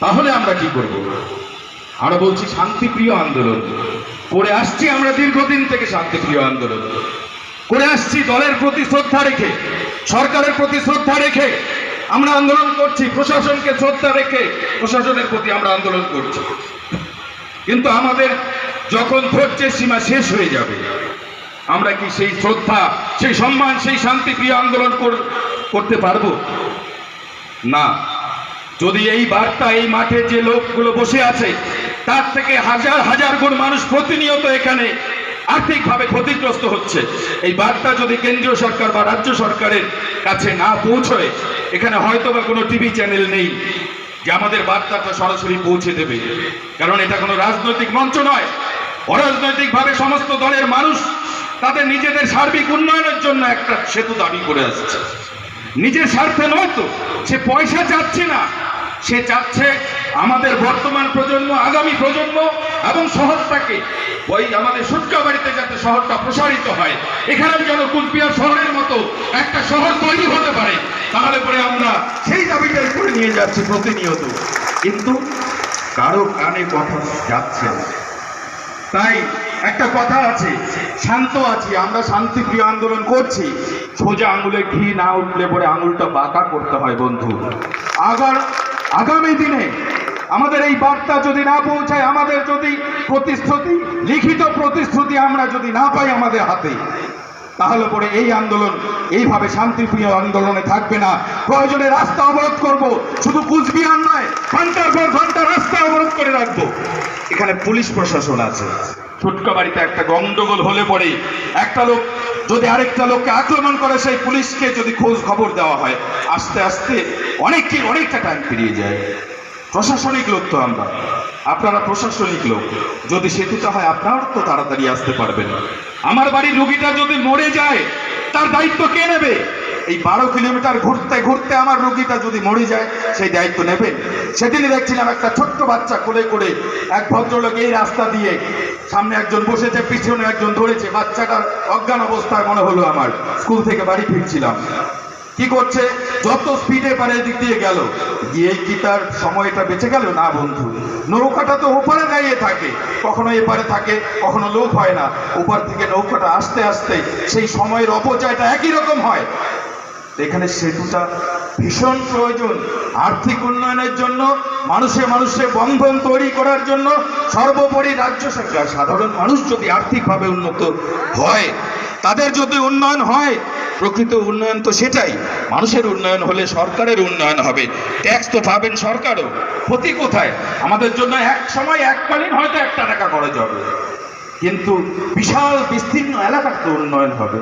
তাহলে আমরা কি করব? আমরা বলছি শান্তিপ্রিয় আন্দোলন। করে আসছি আমরা দীর্ঘদিন থেকে শান্তিপ্রিয় আন্দোলন। করে আসছি দলের প্রতি শ্রদ্ধা রেখে, সরকারের প্রতি শ্রদ্ধা রেখে আমরা আন্দোলন করছি, প্রশাসনকে শ্রদ্ধা রেখে প্রশাসনের প্রতি আমরা আন্দোলন করছি। কিন্তু আমাদের যখন ধৈর্যের সীমা শেষ হয়ে যাবে, আমরা কি সেই শ্রদ্ধা, সেই সম্মান, সেই শান্তিপ্রিয় আন্দোলন কর- করতে পারব? না। যদি এই বার্তা এই মাঠে যে লোকগুলো বসে আছে, তার থেকে হাজার হাজার গুণ মানুষ প্রতিনিয়ত এখানে আর্থিকভাবে ক্ষতিগ্রস্ত হচ্ছে। এই বার্তা যদি কেন্দ্রীয় সরকার বা রাজ্য সরকারের কাছে না পৌঁছয়, এখানে হয়তো বা কোনো টিভি চ্যানেল নেই যে আমাদের বার্তাটা সরাসরি পৌঁছে দেবে। কারণ এটা কোনো রাজনৈতিক মঞ্চ নয়। অরাজনৈতিকভাবে সমস্ত দলের মানুষ তাদের নিজেদের সার্বিক উন্নয়নের জন্য একটা সেতু দাবি করে আসছে। নিজের স্বার্থে নয় তো, সে পয়সা চাচ্ছে না। সে চাচ্ছে আমাদের বর্তমান প্রজন্ম, আগামী প্রজন্ম এবং শহরটাকে। ওই আমাদের সুটকা বাড়িতে যাতে শহরটা প্রসারিত হয়। এখানেও যেন কুচবিহার শহরের মতো একটা শহর তৈরি হতে পারে, তাহলে পরে আমরা সেই দাবিটাই করে নিয়ে যাচ্ছি প্রতিনিয়ত। কিন্তু কারও কানে কথা যাচ্ছে তাই একটা কথা আছে, শান্ত আছি, আমরা শান্তিপ্রিয় আন্দোলন করছি। সোজা আঙুলে ঘি না উঠলে পরে আঙুলটা বাঁকা করতে হয় বন্ধু। আগার আগামী দিনে আমাদের এই বার্তা যদি না পৌঁছায়, আমাদের যদি প্রতিশ্রুতি, লিখিত প্রতিশ্রুতি আমরা যদি না পাই আমাদের হাতে, তাহলে পরে এই আন্দোলন এইভাবে শান্তিপ্রিয় আন্দোলনে থাকবে না। প্রয়োজনে রাস্তা অবরোধ করব, শুধু কুচবিহার নয়, ঘণ্টার পর ঘণ্টা রাস্তা অবরোধ করে রাখব। এখানে পুলিশ প্রশাসন আছে। ছুটকা বাড়িতে একটা গন্ডগোল হলে পরে একটা লোক যদি আরেকটা লোককে আক্রমণ করে, সেই পুলিশকে যদি খোঁজ খবর দেওয়া হয়, আস্তে আস্তে অনেককে অনেকটা টাইম পেরিয়ে যায়। প্রশাসনিক লোক তো আমরা। আপনারা প্রশাসনিক লোক। যদি সেতুটা হয়, আপনার তো তাড়াতাড়ি আসতে পারবেন। আমার বাড়ির রুগীটা যদি মরে যায়, তার দায়িত্ব কে নেবে? এই বারো কিলোমিটার ঘুরতে ঘুরতে আমার রুগীটা যদি মরে যায়, সেই দায়িত্ব নেবেন। সেদিনই দেখছিলাম একটা ছোট্ট বাচ্চা কোলে করে এক ভদ্রলোক এই রাস্তা দিয়ে সামনে একজন বসেছে, পিছনে একজন ধরেছে। বাচ্চাটার অজ্ঞান অবস্থায় মনে হলো আমার। স্কুল থেকে বাড়ি ফিরছিলাম। কি করছে? যত স্পিডে পারে এদিক দিয়ে গেল। গিয়ে কি তার সময়টা বেঁচে গেল? না বন্ধু। নৌকাটা তো ওপারে দাঁড়িয়ে থাকে। কখনো এপারে থাকে, কখনো লোক হয় না। ওপার থেকে নৌকাটা আসতে আসতে সেই সময়ের অপচয়টা একই রকম হয়। এখানে সেতুটা ভীষণ প্রয়োজন। আর্থিক উন্নয়নের জন্য, মানুষে মানুষে বন্ধন তৈরি করার জন্য সর্বোপরি রাজ্য সরকার, সাধারণ মানুষ যদি আর্থিকভাবে উন্নত হয়, তাদের যদি উন্নয়ন হয়, প্রকৃত উন্নয়ন তো সেটাই। মানুষের উন্নয়ন হলে সরকারের উন্নয়ন হবে। ট্যাক্স তো পাবেন সরকারও। ক্ষতি কোথায়? আমাদের জন্য এক সময় এককালীন হয়তো একটা টাকা খরচ হবে। কিন্তু বিশাল বিস্তীর্ণ এলাকার তো উন্নয়ন হবে।